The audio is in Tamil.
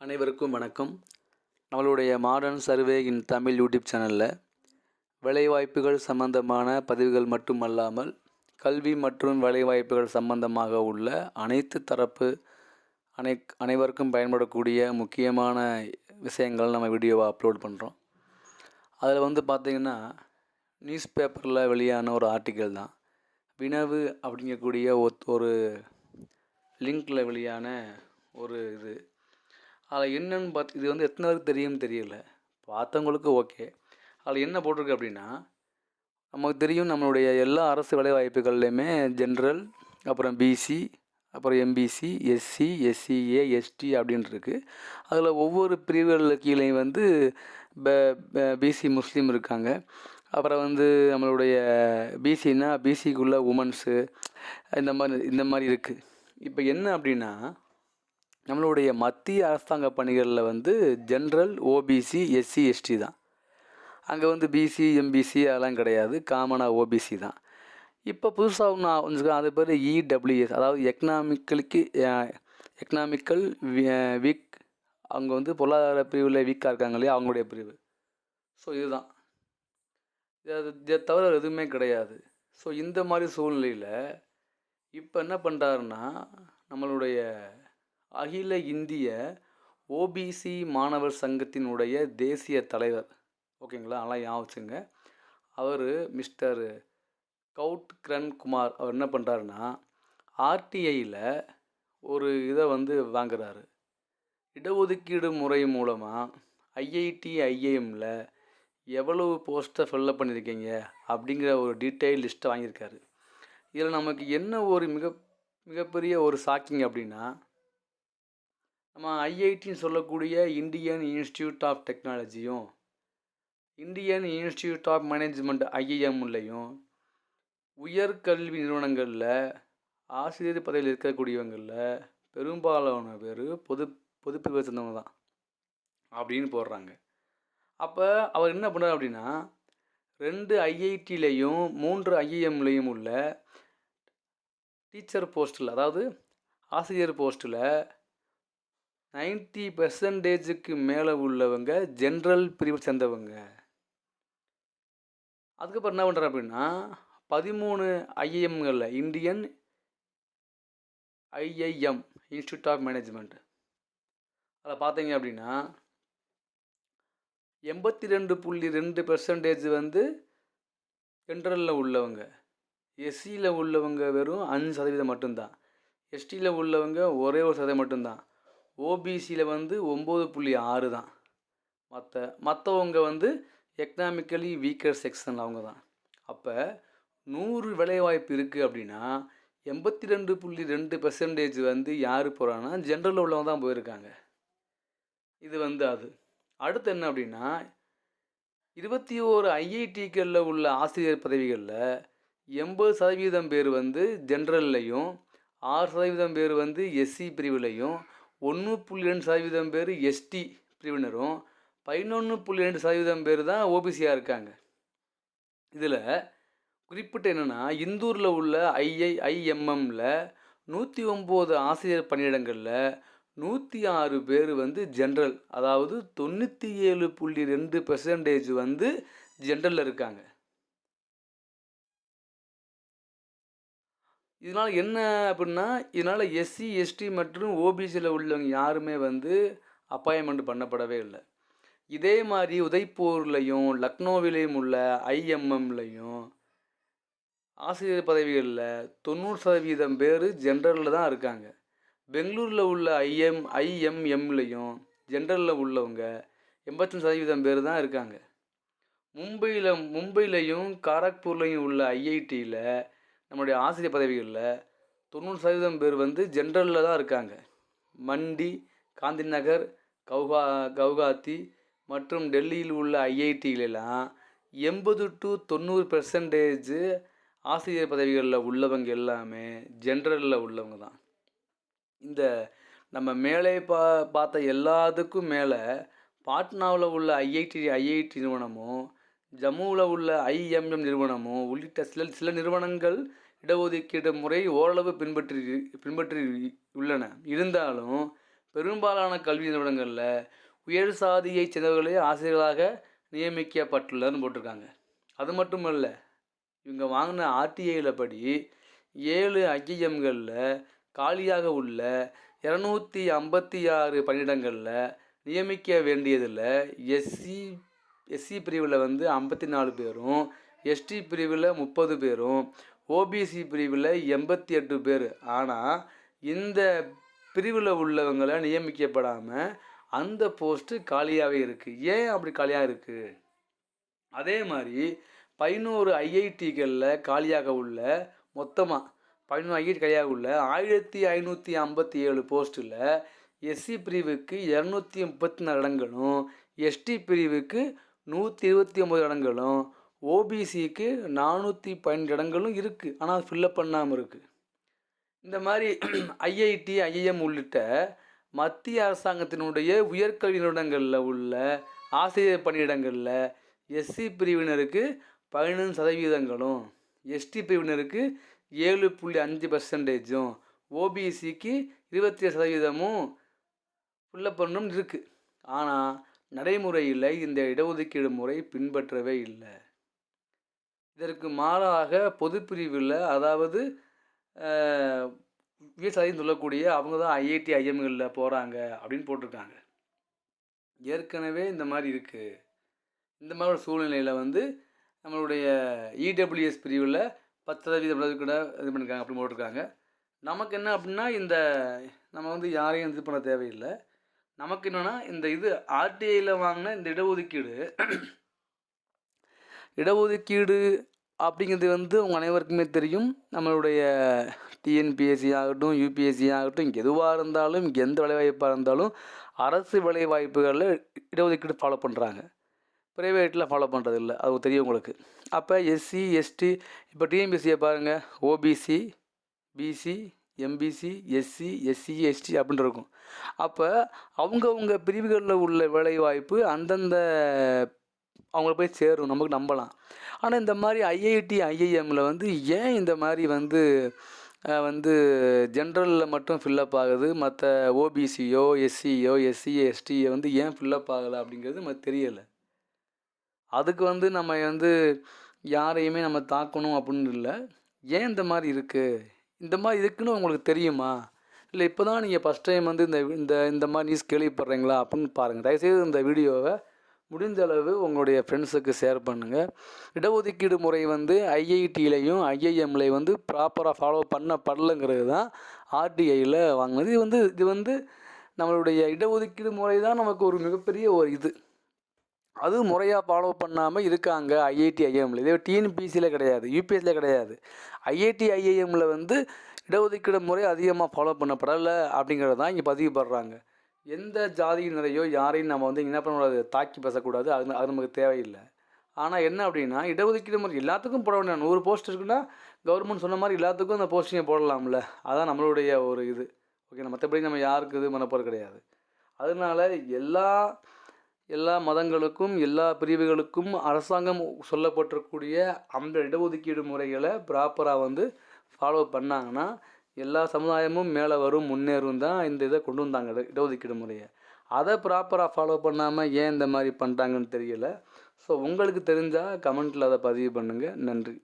அனைவருக்கும் வணக்கம். நம்மளுடைய modern survey in Tamil YouTube சேனலில் வேலைவாய்ப்புகள் சம்பந்தமான பதிவுகள் மட்டுமல்லாமல் கல்வி மற்றும் வேலைவாய்ப்புகள் சம்பந்தமாக உள்ள அனைத்து தரப்பு அனை அனைவருக்கும் பயன்படக்கூடிய முக்கியமான விஷயங்கள் நம்ம வீடியோவை அப்லோட் பண்ணுறோம் அதில் வந்து பார்த்திங்கன்னா நியூஸ் பேப்பரில் வெளியான ஒரு ஆர்டிக்கல் தான். வினவு அப்படிங்கக்கூடிய ஒத் ஒரு லிங்கில் வெளியான ஒரு இது. அதில் என்னென்னு பார்த்து இது வந்து எத்தனை பேருக்கு தெரியும்னு தெரியல. பார்த்தவங்களுக்கு ஓகே. அதில் என்ன போட்டிருக்கு அப்படின்னா நமக்கு தெரியும் நம்மளுடைய எல்லா அரசு வேலைவாய்ப்புகள்லையுமே ஜென்ரல் அப்புறம் பிசி அப்புறம் எம்பிசி எஸ்சி எஸ்சிஏ எஸ்டி அப்படின்ட்டு இருக்குது அதில் ஒவ்வொரு பிரிவுகள் கீழேயும் வந்து பிசி முஸ்லீம் இருக்காங்க. அப்புறம் வந்து நம்மளுடைய பிசின்னா பிசிக்குள்ளே உமன்ஸு இந்த மாதிரி இந்த மாதிரி இருக்குது இப்போ என்ன அப்படின்னா நம்மளுடைய மத்திய அரசாங்க பணிகளில் வந்து ஜென்ரல் ஓபிசி எஸ்சி எஸ்டி தான். அங்கே வந்து பிசி எம்பிசி அதெல்லாம் கிடையாது. காமனாக ஓபிசி தான். இப்போ புதுசாக ஒன்று கொஞ்சம் அது பேர் இடபிள்யூஎஸ் அதாவது எக்கனாமிக்கலுக்கு எக்கனாமிக்கல் வீக் அவங்க வந்து பொருளாதார பிரிவில் வீக்காக இருக்காங்க இல்லையா அவங்களுடைய பிரிவு. ஸோ இதுதான். இது இதை தவிர எதுவுமே கிடையாது. ஸோ இந்த மாதிரி சூழ்நிலையில் இப்போ என்ன பண்ணுறாருன்னா நம்மளுடைய அகில இந்திய ஓபிசி மாணவர் சங்கத்தினுடைய தேசிய தலைவர். ஓகேங்களா? நல்லா ஞாபகம் அவர் மிஸ்டர் கவுட் கிரண் குமார் அவர் என்ன பண்ணுறாருன்னா ஆர்டிஐயில் ஒரு இதை வந்து வாங்குறாரு. இடஒதுக்கீடு முறை மூலமாக ஐஐடி ஐஏஎம்மில் எவ்வளவு போஸ்ட்டை ஃபில்லப் பண்ணியிருக்கீங்க அப்படிங்கிற ஒரு டீட்டெயில் லிஸ்ட்டை வாங்கியிருக்காரு. இதில் நமக்கு என்ன ஒரு மிக மிகப்பெரிய ஒரு ஷாக்கிங் அப்படின்னா நம்ம ஐஐடின்னு சொல்லக்கூடிய இந்தியன் இன்ஸ்டியூட் ஆஃப் டெக்னாலஜியும் இந்தியன் இன்ஸ்டியூட் ஆஃப் மேனேஜ்மெண்ட் ஐஐஎம்லையும் உயர்கல்வி நிறுவனங்களில் ஆசிரியர் பதவியில் இருக்கக்கூடியவங்களில் பெரும்பாலான பேர் பொது பொதுப்பிரிவை சேர்ந்தவங்க தான் அப்படின்னு போடுறாங்க. அப்போ அவர் என்ன பண்ணுறார் அப்படின்னா ரெண்டு ஐஐடியிலையும் மூன்று ஐஐஎம்லேயும் உள்ள டீச்சர் போஸ்ட்டில் அதாவது ஆசிரியர் போஸ்ட்டில் நைன்ட்டி பெர்சன்டேஜுக்கு மேலே உள்ளவங்க ஜென்ரல் பிரிவை சேர்ந்தவங்க. அதுக்கப்புறம் என்ன பண்ணுறேன் அப்படின்னா பதிமூணு ஐஏஎம்களில் Indian IIM institute of management அதில் பார்த்தீங்க அப்படின்னா எண்பத்தி ரெண்டு புள்ளி ரெண்டு பெர்சன்டேஜ் வந்து ஜென்ரலில் உள்ளவங்க. எஸ்சியில் உள்ளவங்க வெறும் அஞ்சு சதவீதம் மட்டும்தான். எஸ்டியில் உள்ளவங்க ஒரே ஒரு சதவீதம் மட்டும்தான். ஓபிசியில் வந்து ஒம்பது புள்ளி ஆறு தான். மற்ற மற்றவங்க வந்து எக்கனாமிக்கலி வீக்கர் செக்ஷன் அவங்க தான். அப்போ நூறு வேலைவாய்ப்பு இருக்குது அப்படின்னா எண்பத்தி ரெண்டு புள்ளி ரெண்டு பெர்சன்டேஜ் வந்து யார் போகிறாங்கன்னா ஜென்ரலில் உள்ளவங்க தான் போயிருக்காங்க. இது வந்து அது. அடுத்து என்ன அப்படின்னா இருபத்தி ஓரு ஐஐடிக்களில் உள்ள ஆசிரியர் பதவிகளில் எண்பது சதவீதம் பேர் வந்து ஜென்ரல்லையும் ஆறு சதவீதம் பேர் வந்து எஸ்சி பிரிவுலையும் ஒன்று புள்ளி ரெண்டு சதவீதம் பேர் எஸ்டி பிரிவினரும் பதினொன்று புள்ளி ரெண்டு சதவீதம் பேர் தான் ஓபிசியாக இருக்காங்க. இதில் குறிப்பிட்ட என்னென்னா இந்தூரில் உள்ள ஐஐ ஐஎம்எம்மில் நூற்றி ஒம்பது ஆசிரியர் பணியிடங்களில் நூற்றி ஆறு பேர் வந்து ஜென்ரல் அதாவது தொண்ணூற்றி ஏழு புள்ளி ரெண்டு பெர்சன்டேஜ் வந்து ஜென்ரலில் இருக்காங்க. இதனால் என்ன அப்படின்னா இதனால் எஸ்சி எஸ்டி மற்றும் ஓபிசியில் உள்ளவங்க யாருமே வந்து அப்பாயின்மெண்ட் பண்ணப்படவே இல்லை. இதே மாதிரி உதய்பூர்லேயும் லக்னோவிலையும் உள்ள ஐஎம்எம்லையும் ஆசிரியர் பதவிகளில் தொண்ணூறு சதவீதம் பேர் ஜென்ரலில் தான் இருக்காங்க. பெங்களூரில் உள்ள ஐஎம் ஐஎம்எம்லையும் ஜென்ரலில் உள்ளவங்க எண்பத்தஞ்சு சதவீதம் பேர் தான் இருக்காங்க. மும்பையில் மும்பையிலையும் காரக்பூர்லையும் உள்ள ஐஐடியில் நம்மளுடைய ஆசிரியர் பதவிகளில் தொண்ணூறு சதவீதம் பேர் வந்து ஜென்ரலில் தான் இருக்காங்க. மண்டி காந்தி நகர் கவுகா கவுகாத்தி மற்றும் டெல்லியில் உள்ள ஐஐடியிலெல்லாம் எண்பது டு தொண்ணூறு பெர்சன்டேஜ் ஆசிரியர் பதவிகளில் உள்ளவங்க எல்லாமே ஜென்ரலில் உள்ளவங்க தான். இந்த நம்ம மேலே பா பார்த்த எல்லாத்துக்கும் மேலே பாட்னாவில் உள்ள ஐஐடி ஐஐடி நிறுவனமும் ஜம்முவில் உள்ள ஐஎம்எம் நிறுவனமும் உள்ளிட்ட சில சில நிறுவனங்கள் இடஒதுக்கீடு முறை ஓரளவு பின்பற்றி பின்பற்றி உள்ளன. இருந்தாலும் பெரும்பாலான கல்வி நிறுவனங்களில் உயர் சாதியைச் சேர்ந்தவர்களே ஆசிரியர்களாக நியமிக்கப்பட்டுள்ளதுன்னு போட்டிருக்காங்க. அது மட்டும் இல்லை இவங்க வாங்கின ஆர்டிஐயில் படி ஏழு ஐஎம்களில் காலியாக உள்ள இரநூத்தி ஐம்பத்தி ஆறு பணியிடங்களில் நியமிக்க வேண்டியதில் எஸ்சி எஸ்சி பிரிவில் வந்து ஐம்பத்தி நாலு பேரும் எஸ்டி பிரிவில் முப்பது பேரும் ஓபிசி பிரிவில் எண்பத்தி எட்டு பேர். ஆனால் இந்த பிரிவில் உள்ளவங்களை நியமிக்கப்படாமல் அந்த போஸ்ட்டு காலியாகவே இருக்குது ஏன் அப்படி காலியாக இருக்குது அதே மாதிரி பதினோரு ஐஐடிகளில் காலியாக உள்ள மொத்தமாக பதினோரு ஐஐடி காலியாக உள்ள ஆயிரத்தி ஐநூற்றி ஐம்பத்தி ஏழு போஸ்ட்டில் எஸ்சி பிரிவுக்கு இரநூத்தி முப்பத்தி நாலு இடங்களும் எஸ்டி பிரிவுக்கு நூற்றி இருபத்தி ஒம்பது இடங்களும் ஓபிசிக்கு நானூற்றி பன்னெண்டு இடங்களும் இருக்குது ஆனால் ஃபில்லப் பண்ணாமல் இருக்குது இந்த மாதிரி ஐஐடி ஐஐஎம் உள்ளிட்ட மத்திய அரசாங்கத்தினுடைய உயர்கல்வி நிறுவனங்களில் உள்ள ஆசிரியர் பணியிடங்களில் எஸ்சி பிரிவினருக்கு பதினொன்று சதவீதங்களும் எஸ்டி பிரிவினருக்கு ஏழு புள்ளி அஞ்சு பர்சன்டேஜும் ஓபிசிக்கு இருபத்தி ஏழு சதவீதமும் ஃபில்லப் பண்ணணும் இருக்குது ஆனால் நடைமுறையில் இந்த இடஒதுக்கீடு முறை பின்பற்றவே இல்லை. இதற்கு மாறாக பொதுப்பிரிவில் அதாவது விவசாயம் சொல்லக்கூடிய அவங்க தான் ஐஐடி ஐஎம்களில் போகிறாங்க அப்படின்னு போட்டிருக்காங்க. ஏற்கனவே இந்த மாதிரி இருக்குது இந்த மாதிரி ஒரு சூழ்நிலையில் வந்து நம்மளுடைய இடபிள்யூஎஸ் பிரிவில் பத்து சதவீதம் கூட இது பண்ணியிருக்காங்க அப்படின்னு போட்டிருக்காங்க. நமக்கு என்ன அப்படின்னா இந்த நம்ம வந்து யாரையும் இது பண்ண தேவையில்லை. நமக்கு என்னென்னா இந்த இது ஆர்டிஐயில் வாங்கின இந்த இடஒதுக்கீடு இடஒதுக்கீடு அப்படிங்கிறது வந்து உங்கள் அனைவருக்குமே தெரியும். நம்மளுடைய டிஎன்பிஎஸ்சி ஆகட்டும் யூபிஎஸ்சி ஆகட்டும் எதுவாக இருந்தாலும் எந்த வேலைவாய்ப்பாக இருந்தாலும் அரசு வேலைவாய்ப்புகளில் இடஒதுக்கீடு ஃபாலோ பண்ணுறாங்க ப்ரைவேட்டில் ஃபாலோ பண்ணுறது இல்லை அது தெரியும் உங்களுக்கு. அப்போ எஸ்சி எஸ்டி இப்போ டிஎன்பிஎஸ்சியை பாருங்கள் OBC BC MBC SC SC ST அப்படின்னு இருக்கும். அப்போ அவங்கவுங்க பிரிவுகளில் உள்ள வேலைவாய்ப்பு அந்தந்த அவங்கள போய் சேரும் நமக்கு நம்பலாம். ஆனால் இந்த மாதிரி ஐஐடி ஐஐஎம்மில் வந்து ஏன் இந்த மாதிரி வந்து வந்து ஜென்ரலில் மட்டும் ஃபில்லப் ஆகுது? மற்ற ஓபிசியோ எஸ்சியோ எஸ்சி எஸ்டியை வந்து ஏன் ஃபில்லப் ஆகலை அப்படிங்கிறது நமக்கு தெரியலை. அதுக்கு வந்து நம்ம வந்து யாரையுமே நம்ம தாக்கணும் அப்படின்னு இல்லை. ஏன் இந்த மாதிரி இருக்குது இந்த மாதிரி இருக்குன்னு உங்களுக்கு தெரியுமா? இல்லை இப்போ தான் நீங்கள் ஃபஸ்ட் டைம் வந்து இந்த இந்த இந்த மாதிரி நியூஸ் கேள்விப்படுறீங்களா அப்படின்னு பாருங்கள் தயவுசெய்து இந்த வீடியோவை முடிஞ்ச அளவு உங்களுடைய ஃப்ரெண்ட்ஸுக்கு ஷேர் பண்ணுங்கள் இடஒதுக்கீடு முறை வந்து ஐஐடியிலையும் ஐஐஎம்லையும் வந்து ப்ராப்பராக ஃபாலோ பண்ணப்படலைங்கிறது தான் ஆர்டிஐயில் வாங்கினது. இது வந்து இது வந்து நம்மளுடைய இடஒதுக்கீடு முறை தான் நமக்கு ஒரு மிகப்பெரிய ஒரு இது. அது முறையாக ஃபாலோ பண்ணாமல் இருக்காங்க ஐஐடி ஐஎம்ல இதே டிஎன்பிசியில் கிடையாது யூபிஎஸ்சியில் கிடையாது. ஐஐடி ஐஏஎம்மில் வந்து இடஒதுக்கீடு முறை அதிகமாக ஃபாலோ பண்ணப்படலை அப்படிங்கிறது தான் இங்கே பதிவுப்படுறாங்க எந்த ஜாதியினரையோ யாரையும் நம்ம வந்து என்ன பண்ணக்கூடாது தாக்கி பேசக்கூடாது அது அது நமக்கு தேவையில்லை. ஆனால் என்ன அப்படின்னா இடஒதுக்கீடு முறை எல்லாத்துக்கும் போட வேண்டிய நூறு போஸ்ட் இருக்குன்னா கவர்மெண்ட் சொன்ன மாதிரி எல்லாத்துக்கும் அந்த போஸ்டிங்கை போடலாம்ல. அதான் நம்மளுடைய ஒரு இது. ஓகே மற்றபடி நம்ம யாருக்கு இது பண்ண கிடையாது. அதனால எல்லா எல்லா மதங்களுக்கும் எல்லா பிரிவுகளுக்கும் அரசாங்கம் சொல்லப்பட்டிருக்கக்கூடிய அந்த இடஒதுக்கீடு முறைகளை ப்ராப்பராக வந்து ஃபாலோ பண்ணாங்கன்னா எல்லா சமுதாயமும் மேலே வரும் முன்னேறும் தான் இந்த இதை கொண்டு வந்தாங்க இட இடஒதுக்கீடு முறையை. அதை ப்ராப்பராக ஃபாலோ பண்ணாமல் ஏன் இந்த மாதிரி பண்ணுறாங்கன்னு தெரியல. ஸோ உங்களுக்கு தெரிஞ்சால் கமெண்ட்டில் அதை பதிவு பண்ணுங்கள் நன்றி.